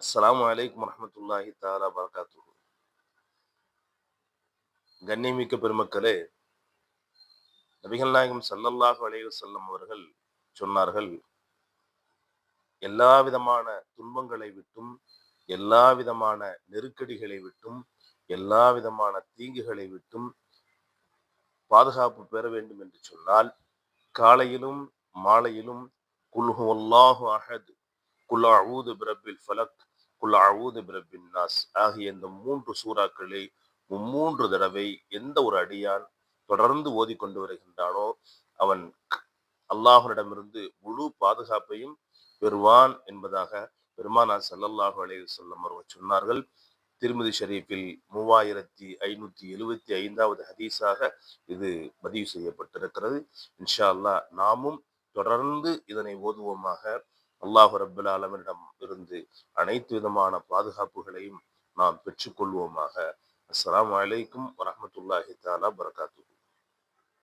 அஸ்லாம் வலைக்கம் வரமத்துல்லாஹி தாலா வரகாத்து கண்ணியமிக்க பெருமக்களே நபிகள் நாயகம் சல்லல்லாஹு அலைஹி செல்லம் அவர்கள் சொன்னார்கள் எல்லா விதமான துன்பங்களை விட்டும் எல்லா விதமான நெருக்கடிகளை விட்டும் எல்லா விதமான தீங்குகளை விட்டும் பாதுகாப்பு பெற வேண்டும் என்று சொன்னால் காலையிலும் மாலையிலும் குல்ஹு அல்லாஹு அஹத் குல் அஊது பிரபில் ஃபலக் குல் அவுது பிரபின் நாஸ் ஆகிய இந்த மூன்று சூறாக்களை மூன்று தடவை எந்த ஒரு அடியான் தொடர்ந்து ஓதிக்கொண்டு வருகின்றானோ அவன் அல்லாஹனிடமிருந்து முழு பாதுகாப்பையும் பெறுவான் என்பதாக பெருமானார் ஸல்லல்லாஹு அலைஹி வஸல்லம் அவர்கள் சொன்னார்கள். திருமதி ஷரீஃபில் மூவாயிரத்தி ஐநூத்தி எழுவத்தி ஐந்தாவது ஹதீஸாக இது பதிவு செய்யப்பட்டிருக்கிறது. இன்ஷா அல்லாஹ் நாமும் தொடர்ந்து இதனை ஓதுவோமாக அல்லாஹு ரபுல் ஆலமிடம் இருந்து அனைத்து விதமான பாதுகாப்புகளையும் நாம் பெற்றுக்கொள்வோமாக. அஸ்லாம் அலைக்கும் வரமத்துல்லாஹி தாலா பரகாத்து